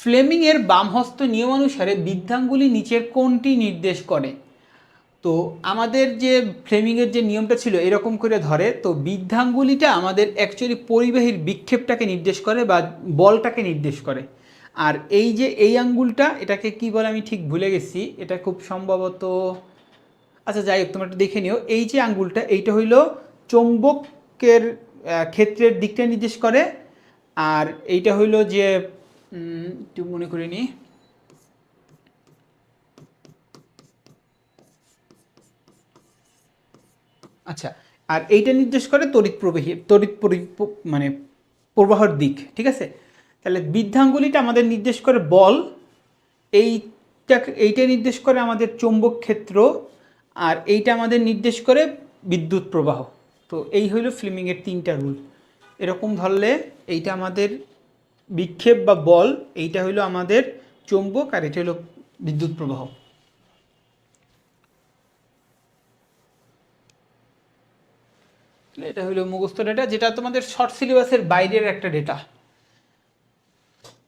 ফ্লেমিংয়ের বামহস্ত নিয়মানুসারে বৃদ্ধাঙ্গুলি নিচের কোনটি নির্দেশ করে। তো আমাদের যে ফ্লেমিংয়ের যে নিয়মটা ছিল এরকম করে ধরে, তো বৃদ্ধাঙ্গুলিটা আমাদের অ্যাকচুয়ালি পরিবাহীর বিক্ষেপটাকে নির্দেশ করে বা বলটাকে নির্দেশ করে। আর এই যে এই আঙ্গুলটা, এটাকে কি বলে আমি ঠিক ভুলে গেছি, এটা খুব সম্ভবত আচ্ছা যাই হোক, তোমরা একটু দেখে নিও। এই যে আঙ্গুলটা, এইটা হইল চৌম্বকের ক্ষেত্রের দিকটা নির্দেশ করে, আর এইটা হইল যে একটু মনে করে নিই আচ্ছা আর এইটা নির্দেশ করে তড়িৎ প্রবাহী তড়িৎ মানে প্রবাহর দিক, ঠিক আছে? তাহলে বৃদ্ধাঙ্গুলিটা আমাদের নির্দেশ করে বল এইটা এইটা নির্দেশ করে আমাদের চৌম্বক ক্ষেত্র, আর এইটা আমাদের নির্দেশ করে বিদ্যুৎ প্রবাহ। তো এই হইল ফ্লেমিংয়ের তিনটা রুল। এরকম ধরলে এইটা আমাদের বিক্ষেপ বা বল, এইটা হলো আমাদের চুম্বক আর এটা হলো বিদ্যুৎ প্রবাহ। এটা হলো মুখস্থ ডেটা যেটা তোমাদের শর্ট সিলেবাসের বাইরের একটা ডেটা